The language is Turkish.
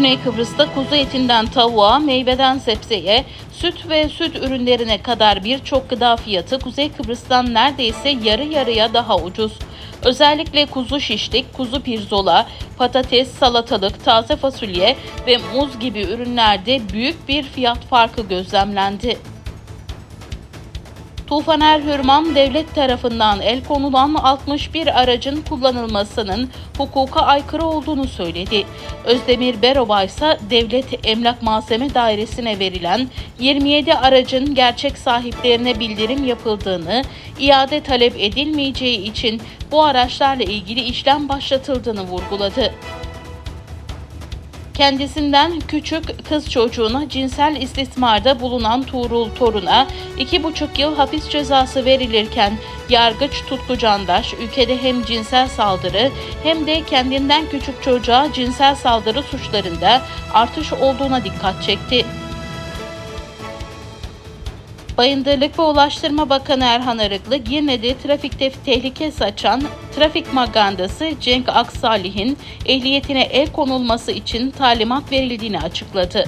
Güney Kıbrıs'ta kuzu etinden tavuğa, meyveden sebzeye, süt ve süt ürünlerine kadar birçok gıda fiyatı Kuzey Kıbrıs'tan neredeyse yarı yarıya daha ucuz. Özellikle kuzu şişlik, kuzu pirzola, patates, salatalık, taze fasulye ve muz gibi ürünlerde büyük bir fiyat farkı gözlemlendi. Tufaner Hürman devlet tarafından el konulan 61 aracın kullanılmasının hukuka aykırı olduğunu söyledi. Özdemir Berova ise Devlet Emlak Malzeme Dairesi'ne verilen 27 aracın gerçek sahiplerine bildirim yapıldığını, iade talep edilmeyeceği için bu araçlarla ilgili işlem başlatıldığını vurguladı. Kendisinden küçük kız çocuğuna cinsel istismarda bulunan Tuğrul Torun'a 2,5 yıl hapis cezası verilirken yargıç Tutku Candaş ülkede hem cinsel saldırı hem de kendinden küçük çocuğa cinsel saldırı suçlarında artış olduğuna dikkat çekti. Bayındırlık ve Ulaştırma Bakanı Erhan Arıklı, Girne'de trafikte tehlike saçan trafik magandası Cenk Aksalih'in ehliyetine el konulması için talimat verildiğini açıkladı.